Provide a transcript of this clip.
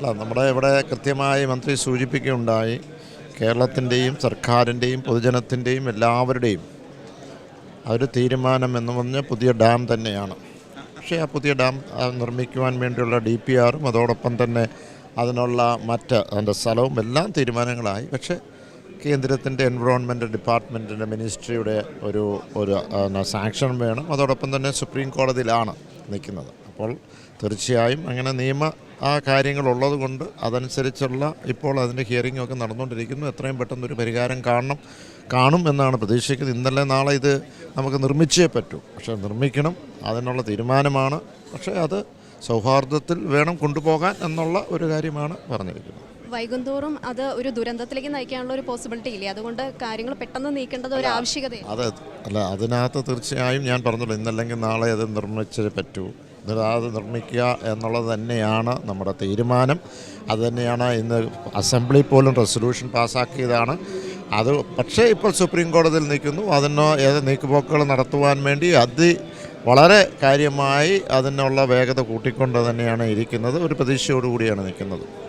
അല്ല നമ്മുടെ ഇവിടെ കൃത്യമായി മന്ത്രി സൂചിപ്പിക്കുകയുണ്ടായി കേരളത്തിന്റെയും സർക്കാരിന്റെയും പൊതുജനത്തിന്റെയും എല്ലാവരുടെയും ഒരു തീരുമാനം എന്ന് പറഞ്ഞ പുതിയ ഡാം തന്നെയാണ്. പക്ഷേ ആ പുതിയ ഡാം നിർമ്മിക്കുവാൻ വേണ്ടിയുള്ള ഡി പി ആറും അതോടൊപ്പം തന്നെ അതിനുള്ള മറ്റ് അതിന്റെ സ്ഥലവും എല്ലാം തീരുമാനങ്ങളായി. പക്ഷേ കേന്ദ്രത്തിന്റെ എൻവറോൺമെന്റ് ഡിപ്പാർട്ട്മെന്റിന്റെ മിനിസ്ട്രിയുടെ ഒരു ഒരു സാങ്ഷൻ വേണം. അതോടൊപ്പം തന്നെ സുപ്രീം കോടതിയിലാണ് നിൽക്കുന്നത്. അപ്പോൾ തീർച്ചയായും അങ്ങനെ നിയമ ആ കാര്യങ്ങളുള്ളത് കൊണ്ട് അതനുസരിച്ചുള്ള ഇപ്പോൾ അതിന്റെ ഹിയറിംഗ് ഒക്കെ നടന്നുകൊണ്ടിരിക്കുന്നു. എത്രയും പെട്ടെന്ന് ഒരു പരിഹാരം കാണണം കാണും എന്നാണ് പ്രതീക്ഷിക്കുന്നത്. ഇന്നലെ നാളെ ഇത് നമുക്ക് നിർമ്മിച്ചേ പറ്റൂ. പക്ഷേ നിർമ്മിക്കണം അതിനുള്ള തീരുമാനമാണ്. പക്ഷേ അത് സൗഹാർദ്ദത്തിൽ വേണം കൊണ്ടുപോകാൻ എന്നുള്ള ഒരു കാര്യമാണ് പറഞ്ഞിരിക്കുന്നത്. വൈകുന്തോറും അത് ഒരു ദുരന്തത്തിലേക്ക് നയിക്കാനുള്ള ഒരു പോസിബിലിറ്റി ഇല്ലേ? അതുകൊണ്ട് കാര്യങ്ങൾ പെട്ടെന്ന് നീക്കേണ്ടത് ഒരു ആവശ്യകത അതെ. അല്ല അതിനകത്ത് തീർച്ചയായും ഞാൻ പറഞ്ഞല്ലോ ഇന്നല്ലെങ്കിൽ നാളെ അത് നിർമ്മിച്ചേ പറ്റൂ. അത് നിർമ്മിക്കുക എന്നുള്ളത് തന്നെയാണ് നമ്മുടെ തീരുമാനം. അത് തന്നെയാണ് ഇന്ന് അസംബ്ലി പോലും റെസൊല്യൂഷൻ പാസ്സാക്കിയതാണ്. അത് പക്ഷേ ഇപ്പോൾ സുപ്രീം കോടതിയിൽ നിൽക്കുന്നു. അതിന് ഏത് നീക്കുപോക്കുകൾ നടത്തുവാൻ വേണ്ടി അതി വളരെ കാര്യമായി അതിനുള്ള വേഗത കൂട്ടിക്കൊണ്ട് തന്നെയാണ് ഇരിക്കുന്നത്. ഒരു പ്രതീക്ഷയോടുകൂടിയാണ് നിൽക്കുന്നത്.